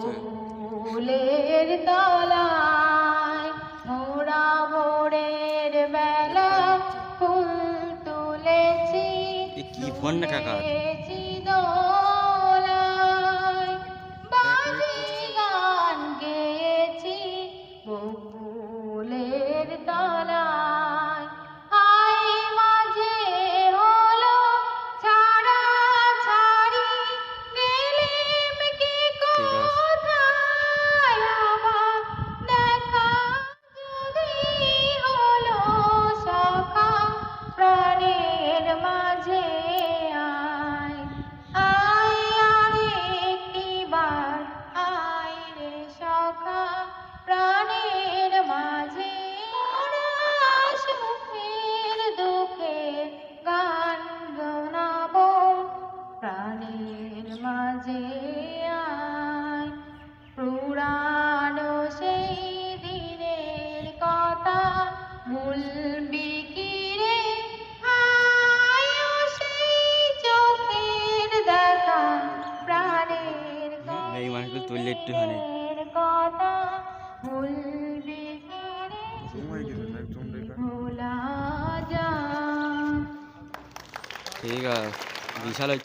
ফুলের তলায় মোরা ভোরের বেলা ফুল তুলেছি কি ফোন না কাকা? গান গেয়েছি ফুলের তলায়। প্রাণের মাঝে আয়। পুরানো সেই দিনের কথা ভুলবি কি রে? আয়ো সেই চোখের দেখা প্রাণের কথা ভুলবি কি রে? ভোলা যা ঠিক আছে বিশাল